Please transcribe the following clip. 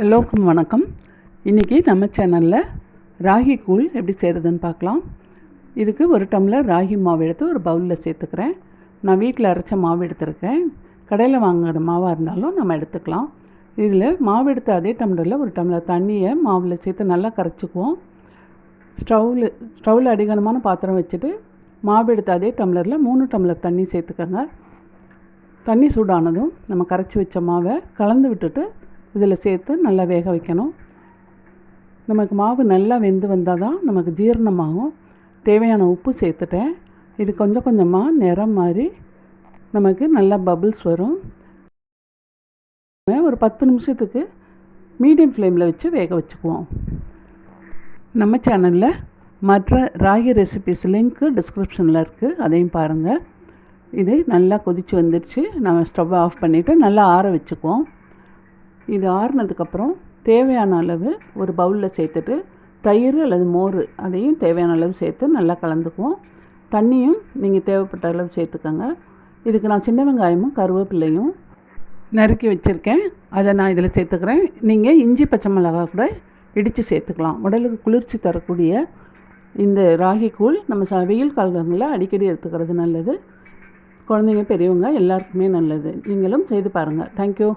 எல்லோருக்கும் வணக்கம். இன்றைக்கி நம்ம சேனலில் ராகி கூழ் எப்படி செய்கிறதுன்னு பார்க்கலாம். இதுக்கு ஒரு டம்ளர் ராகி மாவு எடுத்து ஒரு பவுலில் சேர்த்துக்கிறேன். நான் வீட்டில் அரைச்ச மாவு எடுத்திருக்கேன். கடையில் வாங்குற மாவாக இருந்தாலும் நம்ம எடுத்துக்கலாம். இதில் மாவு எடுத்த அதே டம்ளரில் ஒரு டம்ளர் தண்ணியை மாவில் சேர்த்து நல்லா கரைச்சிக்குவோம். ஸ்டவ்வில் ஸ்டவ்வில் அடிகனமான பாத்திரம் வச்சுட்டு மாவு எடுத்த அதே டம்ளரில் மூணு டம்ளர் தண்ணி சேர்த்துக்கோங்க. தண்ணி சூடானதும் நம்ம கரைச்சி வச்ச மாவை கலந்து விட்டுட்டு இதில் சேர்த்து நல்லா வேக வைக்கணும். நமக்கு மாவு நல்லா வெந்து வந்தால் தான் நமக்கு ஜீரணமாகும். தேவையான உப்பு சேர்த்துட்டேன். இது கொஞ்சம் கொஞ்சமாக நிறம் மாதிரி நமக்கு நல்லா பபுள்ஸ் வரும். ஒரு பத்து நிமிஷத்துக்கு மீடியம் ஃப்ளேமில் வச்சு வேக வச்சுக்குவோம். நம்ம சேனலில் மற்ற ராகி ரெசிபிஸ் லிங்க்கு டிஸ்கிரிப்ஷனில் இருக்குது அதையும் பாருங்கள் இது நல்லா கொதித்து வந்துடுச்சு நம்ம ஸ்டவ் ஆஃப் பண்ணிவிட்டு நல்லா ஆற வச்சுக்குவோம். இது ஆறுனதுக்கப்புறம் தேவையான அளவு ஒரு பவுலில் சேர்த்துட்டு தயிர் அல்லது மோர் அதையும் தேவையான அளவு சேர்த்து நல்லா கலந்துக்குவோம். தண்ணியும் நீங்கள் தேவைப்பட்ட அளவு சேர்த்துக்கோங்க. இதுக்கு நான் சின்ன வெங்காயமும் கருவேப்பிலையும் நறுக்கி வச்சுருக்கேன். அதை நான் இதில் சேர்த்துக்கிறேன். நீங்கள் இஞ்சி பச்சை மிளகா கூட இடித்து சேர்த்துக்கலாம். உடலுக்கு குளிர்ச்சி தரக்கூடிய இந்த ராகி கூழ் நம்ம ச வெயில் காலங்களில் அடிக்கடி எடுத்துக்கிறது நல்லது. குழந்தைங்க பெரியவங்க எல்லாருக்குமே நல்லது. நீங்களும் செய்து பாருங்கள் தேங்க்யூ